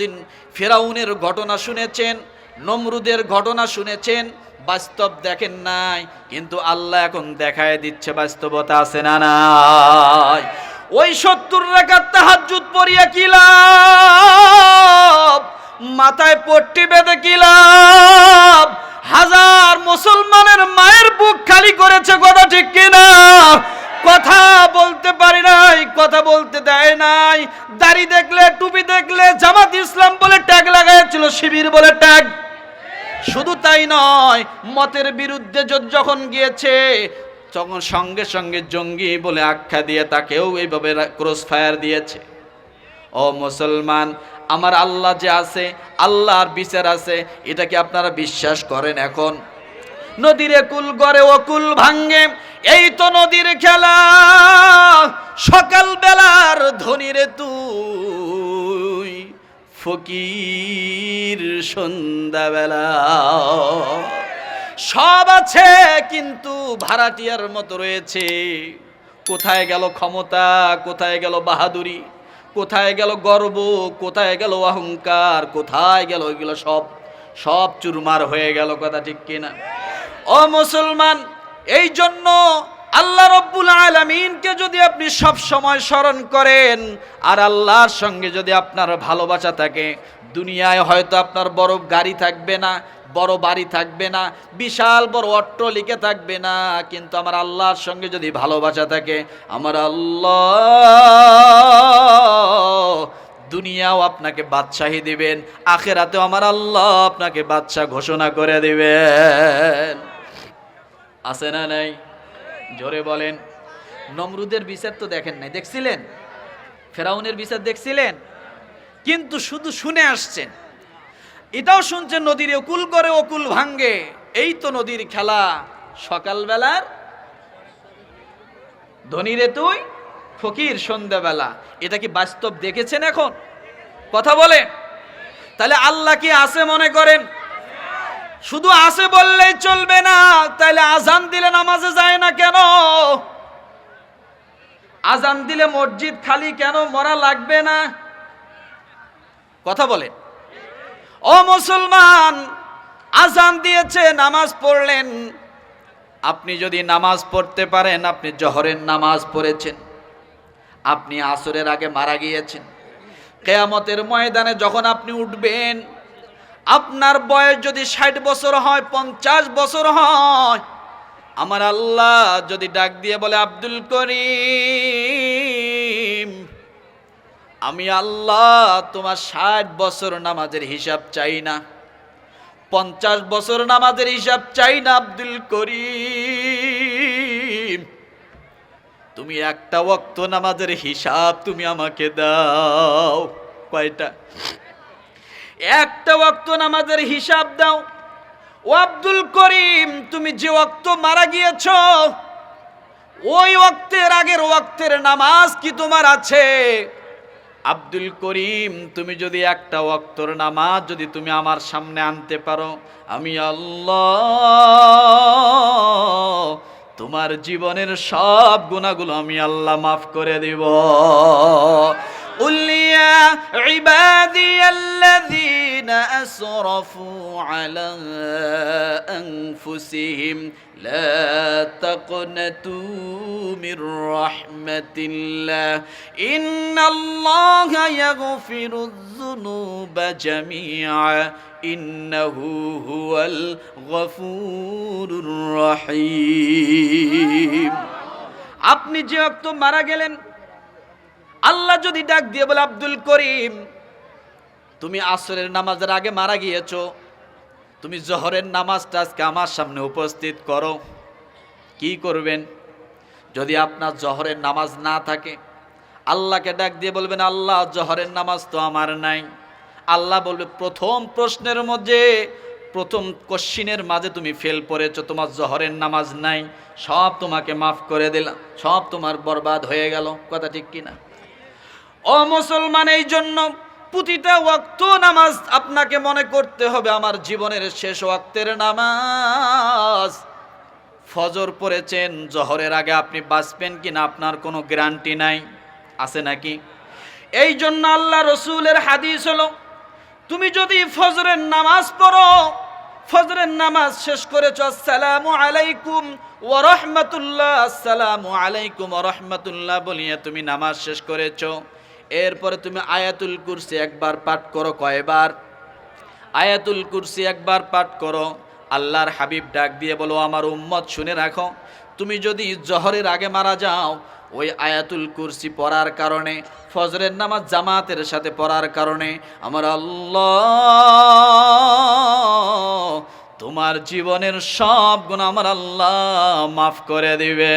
দিন ফেরাউনের ঘটনা শুনেছেন, নমরুদের ঘটনা শুনেছেন, বাস্তব দেখেন নাই, কিন্তু আল্লাহ এখন দেখায় দিচ্ছে বাস্তবতা আছে না নাই। ওই সত্তর রেখার তাহাজ্জুদ পড়িয়া কি লাভ? মাথায় পট্টি বেঁধে কি লাভ? হাজার মুসলমানের মায়ের বুক খালি করেছে কথা ঠিক কিনা? কথা বলতে পারি নাই, কথা বলতে দেয় নাই। দাড়ি দেখলে, টুপি দেখলে, জামাত ইসলাম বলে ট্যাগ লাগাইছিল শিবির বলে ট্যাগ। শুধু তাই নয়, মতের বিরুদ্ধে যখন গিয়েছে, তখন সঙ্গে সঙ্গে জঙ্গি বলে আখ্যা দিয়ে তাকেও এইভাবে ক্রস ফায়ার দিয়েছে। ও মুসলমান, আমার আল্লাহ যে আছে, আল্লাহর বিচার আছে, এটা কি আপনারা বিশ্বাস করেন এখন? নদীরে কুল গড়ে ও কুল ভাঙ্গে এই তো নদীর খেলা সকাল বেলার ধনীরে তুই ফকির সন্ধ্যাবেলা। সব আছে কিন্তু ভাড়াটিয়ার মতো রয়েছে। কোথায় গেল ক্ষমতা, কোথায় গেল বাহাদুরি, কোথায় গেল গর্ব, কোথায় গেল অহংকার, কোথায় গেল ওইগুলো সব সব চুরমার হয়ে গেল কথা ঠিক কিনা? ও মুসলমান, এই জন্য আল্লাহ রব্বুল আলমিনকে যদি আপনি সব সময় স্মরণ করেন, আর আল্লাহর সঙ্গে যদি আপনার ভালোবাসা থাকে, দুনিয়ায় হয়তো আপনার বড় গাড়ি থাকবে না, বড় বাড়ি থাকবে না, বিশাল বড় অট্টলিকে থাকবে না, কিন্তু আমার আল্লাহর সঙ্গে যদি ভালোবাসা থাকে, আমার আল্লাহ দুনিয়াও আপনাকে বাদশাহী দিবেন, আখেরাতেও আমার আল্লাহ আপনাকে বাদশাহ ঘোষণা করে দিবেন। আছে না নাই? জোরে বলেন। নমরুদের বিচার তো দেখেন নাই, দেখছিলেন? ফেরাউনের বিচার দেখছিলেন? কিন্তু শুধু শুনে আসছেন। এটাও শুনছেন নদীর অকুল করে অকুল ভাঙ্গে। এই তো নদীর খেলা। সকালবেলার ধনীরে তুই, ফকির সন্ধ্যাবেলা। এটা কি বাস্তব দেখেছেন এখন? কথা বলে তাহলে আল্লাহ কি আছে মনে করেন? শুধু আছে বললেই চলবে না তাহলে আজান দিলে নামাজে যায় না কেন? আজান দিলে মসজিদ খালি কেন, মরা লাগবে না? কথা বলে ও মুসলমান, আজান দিয়েছে, নামাজ পড়লেন। আপনি যদি নামাজ পড়তে পারেন, আপনি জহরের নামাজ পড়েছেন। আপনি আসরের আগে মারা গিয়েছেন। কেয়ামতের ময়দানে যখন আপনি উঠবেন আপনার বয়স যদি ষাট বছর হয়, পঞ্চাশ বছর হয়, আমার আল্লাহ যদি ডাক দিয়ে বলে, আব্দুল করিম, আমি আল্লাহ তোমার ষাট বছর নামাজের হিসাব চাই না, পঞ্চাশ বছর নামাজের হিসাব চাই না, আব্দুল করিম। তুমি একটা ওক্ত নামাজের হিসাব তুমি আমাকে দাও। কয়টা? একটা ওয়াক্ত নামাজের হিসাব দাও। ও আব্দুল করিম, তুমি যে ওয়াক্ত মারা গিয়েছ, ওই ওয়াক্তের আগের ওয়াক্তের নামাজ কি তোমার আছে? আব্দুল করিম, তুমি যদি একটা ওয়াক্তর নামাজ যদি তুমি আমার সামনে আনতে পারো, আমি আল্লাহ, তোমার জীবনের সব গুণাগুলো আমি আল্লাহ মাফ করে দিব। قل يا عبادي الذين أسرفوا على أنفسهم لا تقنطوا من رحمة الله إن الله يغفر الذنوب جميعا إنه هو الغفور الرحيم আপনি যে অক্ত মারা গেলেন আল্লাহ যদি ডাক দিয়ে বলে, আব্দুল করিম, তুমি আসরের নামাজের আগে মারা গিয়েছো, তুমি জহরের নামাজটা আজকে আমার সামনে উপস্থিত করো। কি করবেন? যদি আপনার জহরের নামাজ না থাকে, আল্লাহকে ডাক দিয়ে বলবেন, আল্লাহ, জহরের নামাজ তো আমার নাই। আল্লাহ বলবে, প্রথম প্রশ্নের মধ্যে, প্রথম কোশ্চিনের মাঝে তুমি ফেল পড়েছ, তোমার জহরের নামাজ নাই, সব তোমাকে মাফ করে দিলাম, সব তোমার বরবাদ হয়ে গেল। কথা ঠিক কিনা? ও মুসলমান এই জন্য প্রতিটা ওয়াক্ত নামাজ আপনাকে মনে করতে হবে আমার জীবনের শেষ ওয়াক্তের নামাজ। ফজর পড়েছেন, জহরের আগে আপনি বাঁচবেন কিনা আপনার কোনো গ্যারান্টি নাই, আছে নাকি? এই জন্য আল্লাহ রসুলের হাদিস হলো, তুমি যদি ফজরের নামাজ পড়ো, ফজরের নামাজ শেষ করেছ, আসসালামু আলাইকুম ওয়া রাহমাতুল্লাহ, আসসালামু আলাইকুম ওয়া রাহমাতুল্লাহ বলিয়ে তুমি নামাজ শেষ করেছ। এরপরে তুমি আয়াতুল কুরসি একবার পাঠ করো কয়বার? আয়াতুল কুরসি একবার পাঠ করো, আল্লাহর হাবিব ডাক দিয়ে বলো, আমার উম্মত শুনে রাখো, তুমি যদি জহরের আগে মারা যাও, ওই আয়াতুল কুরসি পড়ার কারণে, ফজরের নামাজ জামাতের সাথে পড়ার কারণে, আমার আল্লাহ, তোমার জীবনের সব গুণ আমার আল্লাহ মাফ করে দিবে।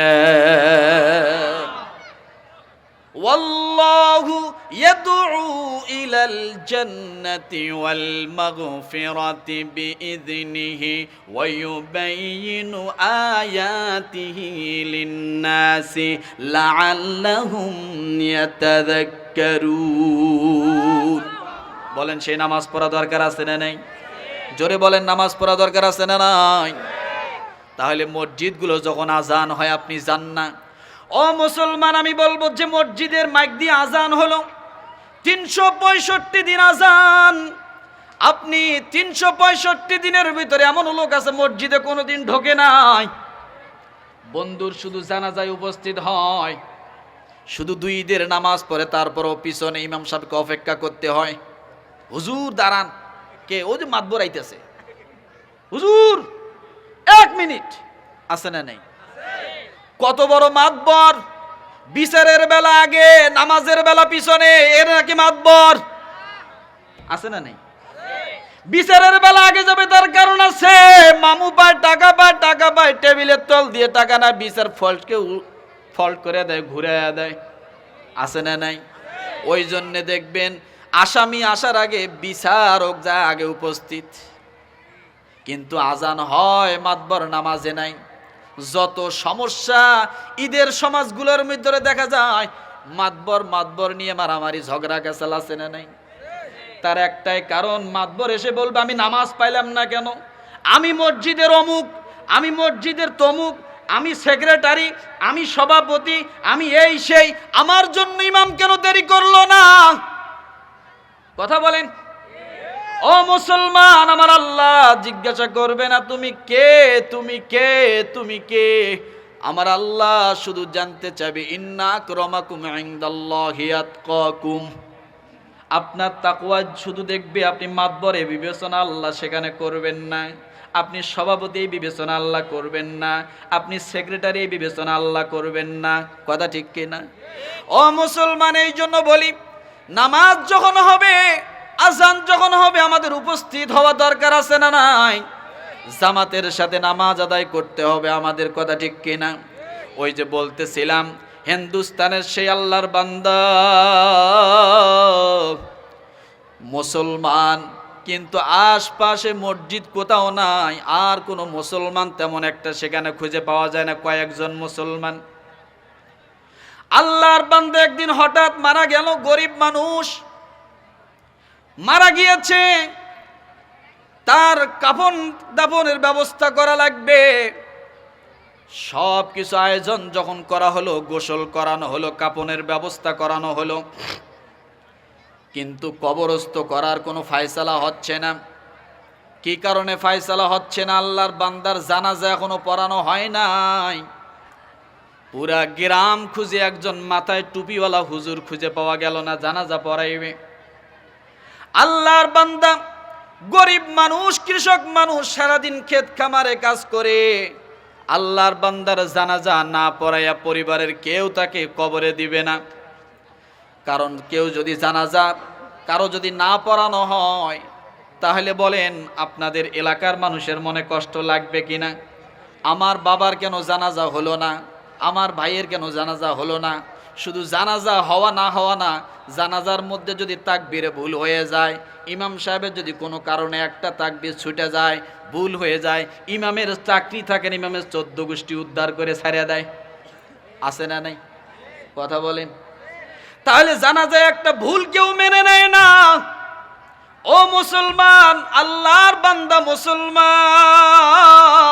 والله يدعو إلى الجنة والمغفرة بإذنه ويبين آياته للناس لعلهم يتذكرون বলেন সেই নামাজ পড়া দরকার আছে না নাই জোরে বলেন নামাজ পড়া দরকার আছে না নাই তাহলে মসজিদগুলো যখন আজান হয় আপনি যান না ও মুসলমান, আমি বলব যে মসজিদের মাইক দিয়ে আজান হলো। তিনশো পঁয়ষট্টি দিন আজান। আপনি তিনশো পঁয়ষট্টি দিনের ভিতরে এমন লোক আছে, মসজিদে কোনোদিন ঢোকে নাই। বন্ধুর শুধু জানাজায় উপস্থিত হয়। শুধু দুই ঈদের নামাজ পড়ে, তারপরও পিছনে ইমাম সাহেবকে অপেক্ষা করতে হয়। হুজুর, দাঁড়ান। কে? ও যে মাতবর আইতেছে। হুজুর, এক মিনিট। আছে না নেই? কত বড় মাতবর। বিচারের বেলা আগে, নামাজের বেলা পিছনে, এর নাকি মাতবর। আছে না নেই? বিচারের বেলা আগে যাবে, তার কারণ আছে, মামু পায়, টাকা পায় টাকা পায়, টেবিলের তল দিয়ে টাকা না বিচার ফল্টকে ফল্ট করে দেয় ঘুরে দেয়। আছে না নাই? ওই জন্যে দেখবেন, আসামি আসার আগে বিচারক যায় আগে উপস্থিত। কিন্তু আজান হয়, মাতবর নামাজে নাই। যত সমস্যা ঈদের সমাজগুলোর মধ্যে দেখা যায়, মাতবর মাতবর নিয়ে মারামারি, ঝগড়া, গেছাল আছে না নাই। তার একটাই কারণ, মাতবর এসে বলবে, আমি নামাজ পাইলাম না কেন? আমি মসজিদের অমুক, আমি মসজিদের তমুক, আমি সেক্রেটারি, আমি সভাপতি, আমি এই সেই, আমার জন্য ইমাম কেন দেরি করল না? কথা বলেন ও মুসলমান, আমার আল্লাহ জিজ্ঞাসা করবে না, তুমি কে? তুমি কে? তুমি কে? আমার আল্লাহ শুধু জানতে চাবে আপনার তাকওয়া শুধু দেখবে, আপনি মাতবরে বিবেচনা আল্লাহ সেখানে করবেন না। আপনি সভাপতি বিবেচনা আল্লাহ করবেন না। আপনি সেক্রেটারি বিবেচনা আল্লাহ করবেন না। কথা ঠিক কিনা? ও মুসলমান এই জন্য বলি, নামাজ যখন হবে আজান যখন হবে, আমাদের উপস্থিত হওয়া দরকার আছে না নাই? জামাতের সাথে নামাজ আদায় করতে হবে, আমাদের কথা ঠিক কিনা? ওই যে বলতেছিলাম, হিন্দুস্তানের সেই আল্লাহর বান্দা। মুসলমান, কিন্তু আশপাশে মসজিদ কোথাও নাই, আর কোনো মুসলমান তেমন একটা সেখানে খুঁজে পাওয়া যায় না, কয়েকজন মুসলমান। আল্লাহর বান্দা একদিন হঠাৎ মারা গেল, গরিব মানুষ। মারা গিয়েছে, তার কাফন দাফনের ব্যবস্থা করা লাগবে। সব কিছু আয়োজন যখন করা হলো, গোসল করানো হলো কাপনের ব্যবস্থা করানো হলো। কিন্তু কবরস্থ করার কোনো ফায়সালা হচ্ছে না। কি কারণে ফায়সালা হচ্ছে না? আল্লাহর বান্দার জানাজা এখনও পড়ানো হয় নাই। পুরা গ্রাম খুঁজে একজন মাথায় টুপিওয়ালা হুজুর খুঁজে পাওয়া গেল না, জানাজা পড়াইবে। আল্লাহর বান্দা গরিব মানুষ, কৃষক মানুষ সারাদিন ক্ষেত খামারে কাজ করে। আল্লাহর বান্দার জানাজা না পড়াইয়া পরিবারের কেউ তাকে কবরে দিবে না। কারণ কেউ যদি জানাজা কারও যদি না পড়ানো হয়, তাহলে বলেন, আপনাদের এলাকার মানুষের মনে কষ্ট লাগবে কি না আমার বাবার কেন জানাজা হলো না? আমার ভাইয়ের কেন জানাজা হলো না? শুধু জানাজা হওয়া না হওয়া না, জানাজার মধ্যে যদি তাকবিরে ভুল হয়ে যায়, ইমাম সাহেবের যদি কোনো কারণে একটা তাকবির ছুটে যায়, ভুল হয়ে যায়, ইমামের চাকরি থাকেন, ইমামের চোদ্দ গোষ্ঠী উদ্ধার করে ছাড়িয়ে দেয়। আছে না নাই? কথা বলেন। তাহলে জানা যায় একটা ভুল কেউ মেনে নেয় না। ও মুসলমান, আল্লাহর বান্দা মুসলমান।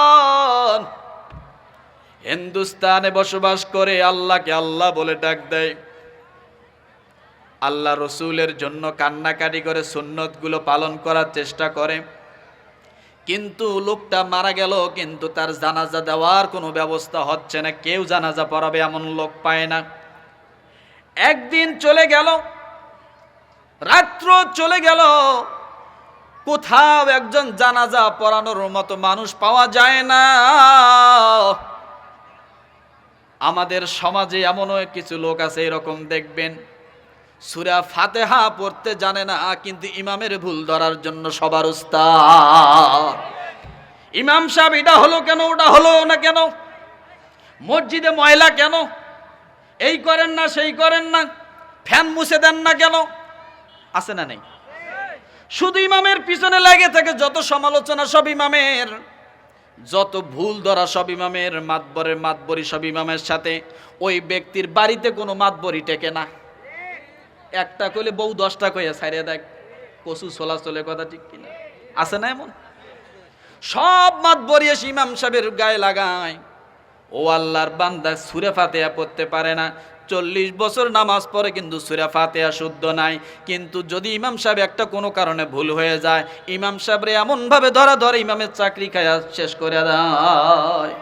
হিন্দুস্তানে বসবাস করে আল্লাহকে আল্লাহ বলে ডাক দেয়। আল্লাহ রসুলের জন্য কান্নাকাটি করে সুন্নতগুলো পালন করার চেষ্টা করে। কিন্তু লোকটা মারা গেল, কিন্তু তার জানাজা দেওয়ার কোনো ব্যবস্থা হচ্ছে না। কেউ জানাজা পড়াবে এমন লোক পায় না। একদিন চলে গেল, রাত্র চলে গেল, কোথাও একজন জানাজা পড়ানোর মতো মানুষ পাওয়া যায় না। আমাদের সমাজে এমনও কিছু লোক আছে, এরকম দেখবেন। সুরা ফাতেহা পড়তে জানে না, কিন্তু ইমামের ভুল ধরার জন্য সবার উস্তাদ। ইমাম সাহেব, এটা হলো কেন, ওটা হলো না কেন? মসজিদে ময়লা কেন? এই করেন না, সেই করেন না, ফ্যান মুছে দেন না কেন? আছে না নেই? শুধু ইমামের পিছনে লাগে থাকে যত সমালোচনা, সব ইমামের। যত ভুল ধরা সব ইমামের মাতবরের মাতবরি সব ইমামের সাথে ওই ব্যক্তির বাড়িতে কোনো মাতবরি টেকে না। একটা কইলে বউ দশটা কইয়া সাইরে দেখ কচু চলা চলে কথা ঠিক কিনা? আছে না এমন? সব মাতবরি এসে ইমাম সাহেবের গায়ে লাগায়। ও আল্লাহর বান্দা সুরে ফাতেহা পড়তে পারে না। চল্লিশ বছর নামাজ পড়ে কিন্তু সুরা ফাতেহা শুদ্ধ নাই। কিন্তু যদি ইমাম সাহেব একটা কোনো কারণে ভুল হয়ে যায়, ইমাম সাহেবরে এমনভাবে ধরা ধরে ইমামের চাকরি খায়া শেষ করে দেয়।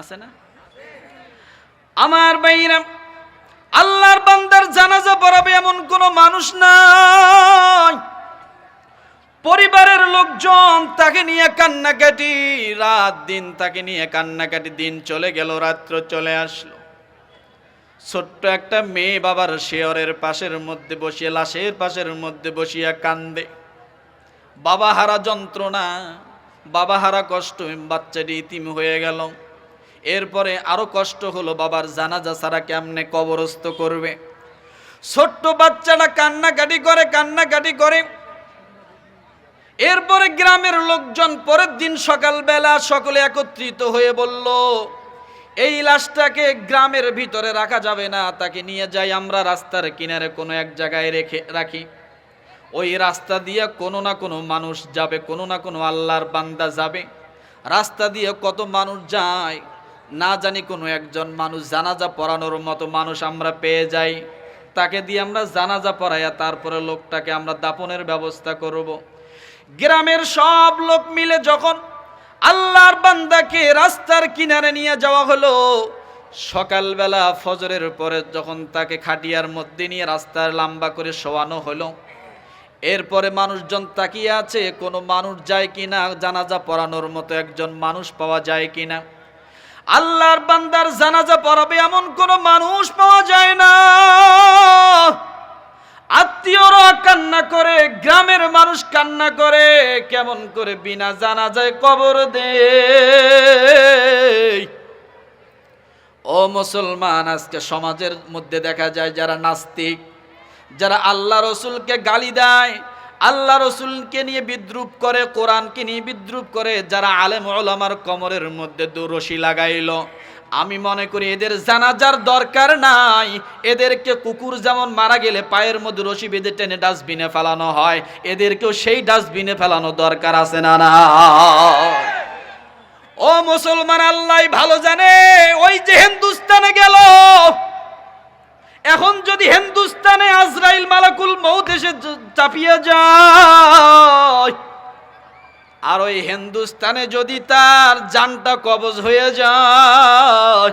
আছে না? আমার বাইরাম আল্লাহর বান্দার জানাজা পড়াবে এমন কোনো মানুষ নাই। পরিবারের লোকজন তাকে নিয়ে কান্নাকাটি, রাত দিন তাকে নিয়ে কান্নাকাটি, দিন চলে গেল, রাত্র চলে আসলো। ছোট্ট একটা মেয়ে বাবার শেয়রের পাশের মধ্যে বসিয়ে, লাশের পাশের মধ্যে বসিয়া কান্দে বাবা হারা যন্ত্রণা, বাবা হারা কষ্ট, বাচ্চাটি ইতিম হয়ে গেল। এরপরে আরও কষ্ট হলো বাবার জানাজা ছাড়া কেমনে কবরস্থ করবে। ছোট্ট বাচ্চাটা কান্নাকাটি করে কান্নাকাটি করে। এরপরে গ্রামের লোকজন পরের দিন সকালবেলা সকলে একত্রিত হয়ে বলল এই লাশটাকে গ্রামের ভিতরে রাখা যাবে না, তাকে নিয়ে যাই আমরা রাস্তার কিনারে কোনো এক জায়গায় রেখে রাখি। ওই রাস্তা দিয়ে কোনো না কোনো মানুষ যাবে, কোনো না কোনো আল্লাহর বান্দা যাবে। রাস্তা দিয়ে কত মানুষ যায়, না জানি কোনো একজন মানুষ জানাজা পড়ানোর মতো মানুষ আমরা পেয়ে যাই। তাকে দিয়ে আমরা জানাজা পড়াইয়া তারপরে লোকটাকে আমরা দাপনের ব্যবস্থা করব। গ্রামের সব লোক মিলে যখন আল্লাহর বান্দাকে রাস্তার কিনারে নিয়ে যাওয়া হলো। সকালবেলা ফজরের পরে যখন তাকে খাটিয়ার মধ্যে নিয়ে রাস্তার লম্বা করে শোয়ানো হলো, এরপরে মানুষজন তাকিয়ে আছে, কোনো মানুষ যায় কিনা, জানাজা পড়ানোর মতো একজন মানুষ পাওয়া যায় কিনা। আল্লাহর বান্দার জানাজা পড়াবে এমন কোনো মানুষ পাওয়া যায় না। কান্না করে, গ্রামের মানুষ কান্না করে, কেমন করে বিনা জানা যায় কবর দে ও মুসলমান, আজকে সমাজের মধ্যে দেখা যায় যারা নাস্তিক, যারা আল্লাহ রসুলকে গালি দেয়, আল্লাহ রসুলকে নিয়ে বিদ্রুপ করে, কোরআনকে নিয়ে বিদ্রুপ করে, যারা আলেম ওলামার কমরের মধ্যে দুরশি লাগাইলো। আমি মনে করি এদের জানাজার দরকার নাই। এদেরকে কুকুর যেমন মারা গেলে পায়ের মধ্যে রশি বেঁধে টেনে ডাস্টবিনে ফেলানো হয়, এদেরকেও সেই ডাস্টবিনে ফেলানো দরকার আছে না না? ও মুসলমান আল্লাহ, ভালো জানে, ওই যে হিন্দুস্তানে গেল। এখন যদি হিন্দুস্তানে আজরাইল মালাকুল মৌত এসে চাপিয়ে যায় আর ওই হিন্দুস্তানে যদি তার জানটা কবজ হয়ে যায়,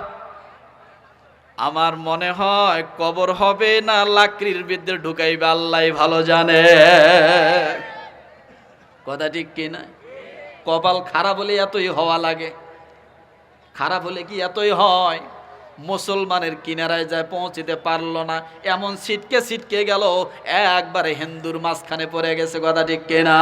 আমার মনে হয় কবর হবে না, লাকড়ির বিদ্যে ঢুকাইবে, আল্লাহ ভালো জানে। কথা ঠিক কিনা কপাল খারাপ হলে এতই হওয়া লাগে। খারাপ হলে কি এতই হয়? মুসলমানের কিনারায় যায়, পৌঁছিতে পারল না। এমন ছিটকে ছিটকে গেল, একবারে হিন্দুর মাঝখানে পড়ে গেছে, কথা ঠিক কিনা